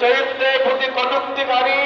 চরিত্রের প্রতি কটুক্তিকারী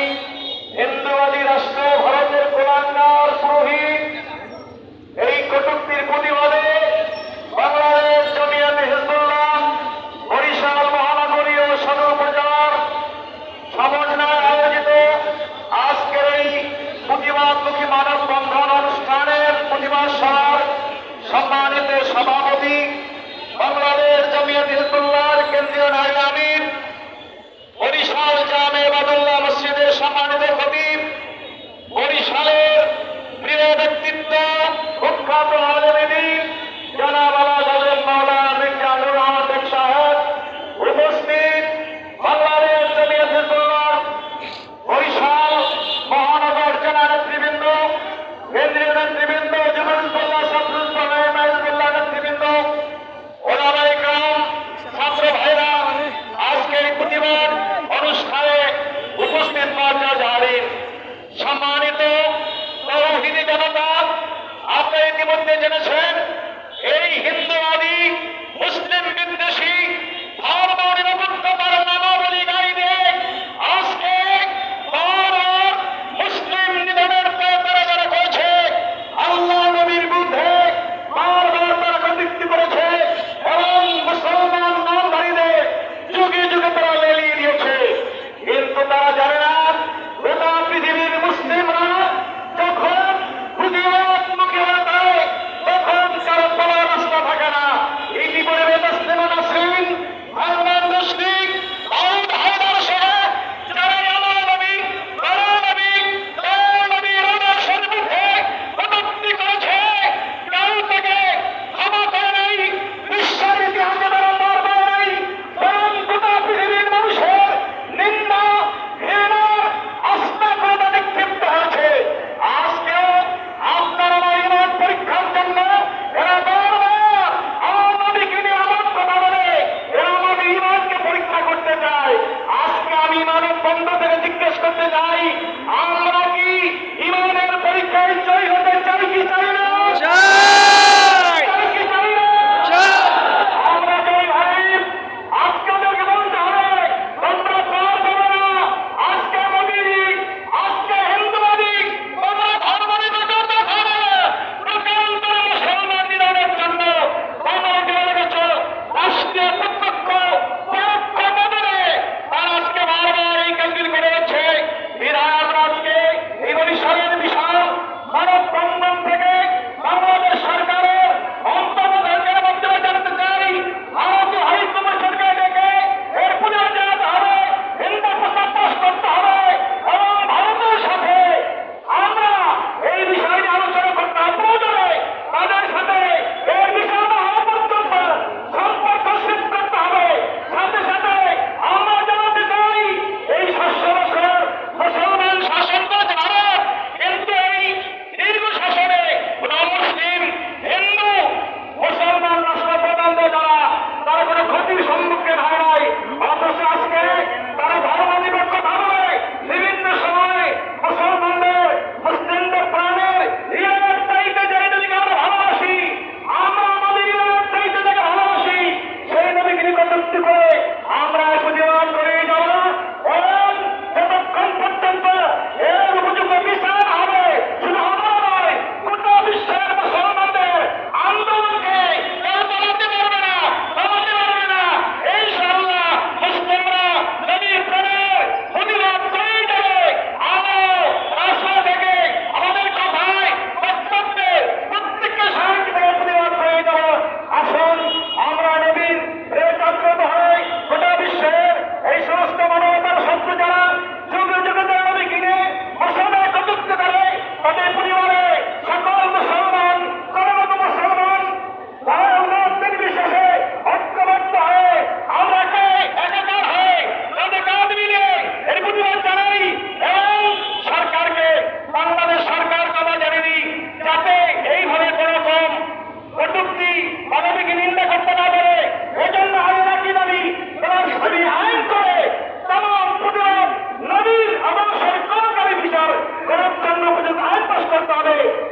মহামানবের হবিব বরিশালের প্রিয় ব্যক্তিত্ব প্রখ্যাত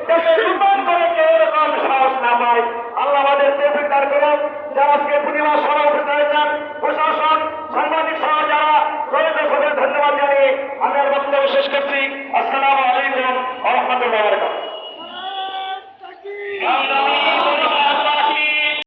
দেশে বিপদ করে কেউ এরকম সাহস না পায়? আল্লাহ আমাদের তৌফিক দান করুন। যারা আজকে পূর্ণিমা সভা উপস্থিত হয়েছেন, প্রশাসন, সাংবাদিক সহ যারা রয়েছে সবাই ধন্যবাদ জানিয়ে আমি আর বক্তব্য শেষ করছি। আসসালাম